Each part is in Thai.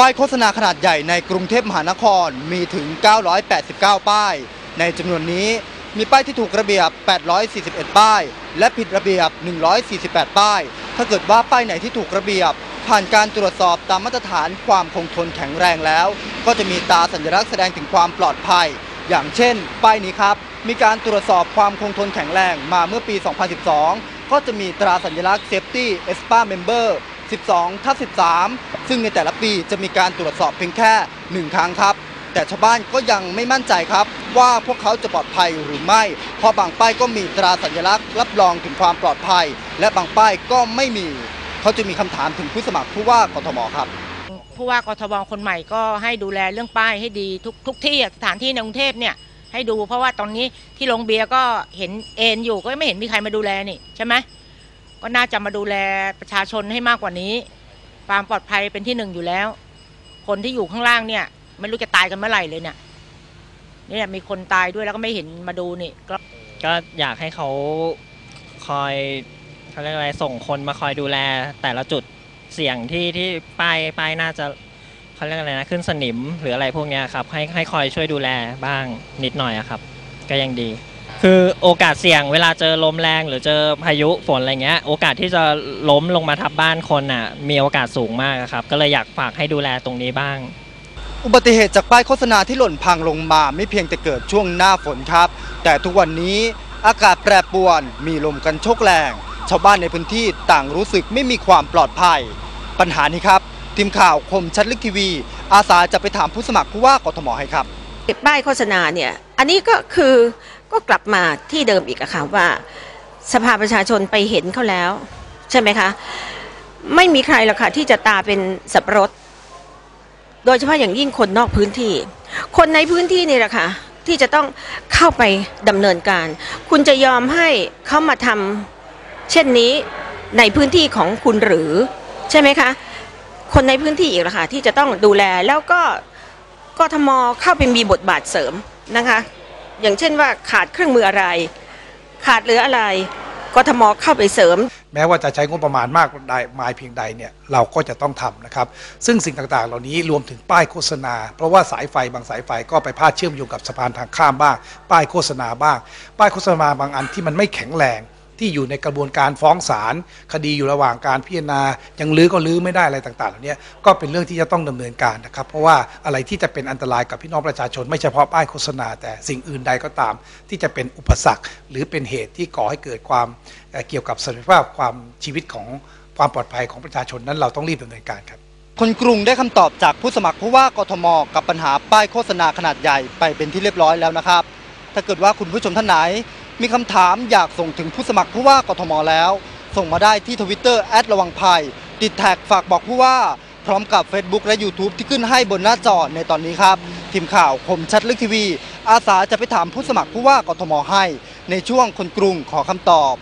ป้ายโฆษณาขนาดใหญ่ในกรุงเทพมหานครมีถึง 989 ป้าย ในจำนวนนี้มีป้ายที่ถูกระเบียบ 841 ป้าย และผิดระเบียบ 148 ป้าย ถ้าเกิดว่าป้ายไหนที่ถูกระเบียบ ผ่านการตรวจสอบตามมาตรฐานความคงทนแข็งแรงแล้ว ก็จะมีตราสัญลักษณ์แสดงถึงความปลอดภัย อย่างเช่น ป้ายนี้ครับ มีการตรวจสอบความคงทนแข็งแรงมาเมื่อปี 2012 ก็จะมีตราสัญลักษณ์ Safety ESPA Member 12ทับ13 ซึ่งในแต่ละปีจะมีการตรวจสอบเพียงแค่ 1 ครั้งครับ แต่ชาวบ้านก็ยังไม่มั่นใจครับ ว่าพวกเขาจะปลอดภัยหรือไม่ เพราะบางป้ายก็มีตราสัญลักษณ์รับรองถึงความปลอดภัย และบางป้ายก็ไม่มี เขาจะมีคำถามถึงผู้สมัครผู้ว่ากทมครับผู้ว่ากทบคนใหม่ก็ให้ดูแลเรื่องป้ายให้ดีทุกทุกที่สถานที่ในกรุงเทพเนี่ยให้ดูเพราะว่าตอนนี้ที่โรงเบียร์ก็เห็นเอ็นอยู่ก็ไม่เห็นมีใครมาดูแลนี่ใช่ไหม ก็น่าจะมาดูแลประชาชนให้มากกว่านี้ ความปลอดภัยเป็นที่หนึ่งอยู่แล้ว คนที่อยู่ข้างล่างเนี่ย ไม่รู้จะตายกันเมื่อไหร่เลยเนี่ยเนี่ยมีคนตายด้วยแล้วก็ไม่เห็นมาดูนี่ก็ก็อยากให้เขาคอยเขาเรียกอะไรส่งคนมาคอยดูแลแต่ละจุดเสี่ยงที่ที่ป้ายป้ายน่าจะเขาเรียกอะไรนะขึ้นสนิมหรืออะไรพวกนี้ครับให้ให้คอยช่วยดูแลบ้างนิดหน่อยอะครับ ก็ยังดี คือโอกาสเสี่ยงเวลาเจอลมแรงหรือเจอพายุฝนอะไรเงี้ย โอกาสที่จะล้มลงมาทับบ้านคนน่ะ มีโอกาสสูงมากอะครับ ก็เลยอยากฝากให้ดูแลตรงนี้บ้าง อุบัติเหตุจากป้ายโฆษณาที่หล่นพังลงมาไม่เพียงแต่เกิดช่วงหน้าฝนครับ แต่ทุกวันนี้อากาศแปรปรวนมีลมกันโชกแรง ชาวบ้านในพื้นที่ต่างรู้สึกไม่มีความปลอดภัย ปัญหานี้ครับ ทีมข่าวคมชัดลึกทีวี อาสาจะไปถามผู้สมัครผู้ว่ากทมให้ครับติดป้ายโฆษณาเนี่ย อันนี้ก็คือ ก็กลับมาที่เดิมอีกอะค่ะว่าสภาประชาชนไปเห็นเขาแล้ว ใช่ไหมคะ ไม่มีใครหรอกค่ะที่จะตาเป็นสับปะรดโดยเฉพาะอย่างยิ่งคนนอกพื้นที่ คนในพื้นที่นี่แหละค่ะที่จะต้องเข้าไปดำเนินการ คุณจะยอมให้เขามาทำเช่นนี้ในพื้นที่ของคุณหรือ ใช่ไหมคะ คนในพื้นที่อีกละค่ะที่จะต้องดูแลแล้วก็กทมเข้าไปมีบทบาทเสริมนะคะ อย่างเช่นว่าขาดเครื่องมืออะไร ขาดเหลืออะไรกทมเข้าไปเสริม แม้ว่าจะใช้งบประมาณมากใดมายเพียงใดเนี่ยเราก็จะต้องทำนะครับ ซึ่งสิ่งต่างๆ เหล่านี้รวมถึงป้ายโฆษณา เพราะว่าสายไฟบางสายไฟก็ไปพาดเชื่อมโยงกับสะพานทางข้ามบ้าง ป้ายโฆษณาบ้าง ป้ายโฆษณาบางอันที่มันไม่แข็งแรง ที่อยู่ในกระบวนการฟ้องศาลคดีอยู่ระหว่างการพิจารณา ยังลื้อก็ลื้อไม่ได้อะไรต่างๆเหล่านี้ก็เป็นเรื่องที่จะต้องดำเนินการนะครับ เพราะว่าอะไรที่จะเป็นอันตรายกับพี่น้องประชาชน ไม่เฉพาะป้ายโฆษณา แต่สิ่งอื่นใดก็ตาม ที่จะเป็นอุปสรรค หรือเป็นเหตุที่ก่อให้เกิดความเกี่ยวกับสถิภาพความชีวิตของความปลอดภัยของประชาชนนั้นเราต้องรีบดำเนินการครับคนกรุงได้คำตอบจากผู้สมัครผู้ว่ากทม กับปัญหาป้ายโฆษณาขนาดใหญ่ไปเป็นที่เรียบร้อยแล้วนะครับ ถ้าเกิดว่าคุณผู้ชมท่านไหน มีคำถามอยากส่งถึงผู้สมัครผู้ว่ากทมแล้ว ส่งมาได้ที่ทวิตเตอร์แอดระวังภัย ติดแท็กฝากบอกผู้ว่า พร้อมกับ Facebook และ YouTube ที่ขึ้นให้บนหน้าจอในตอนนี้ครับ ทีมข่าวคมชัดลึกทีวี อาสาจะไปถามผู้สมัครผู้ว่ากทมให้ ในช่วงคนกรุงขอคำตอบ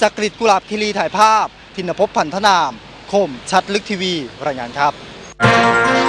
จากกรีฑกุหลาบคิรีถ่ายภาพ ทินภพพันธนาม คมชัดลึกทีวี รายงานครับ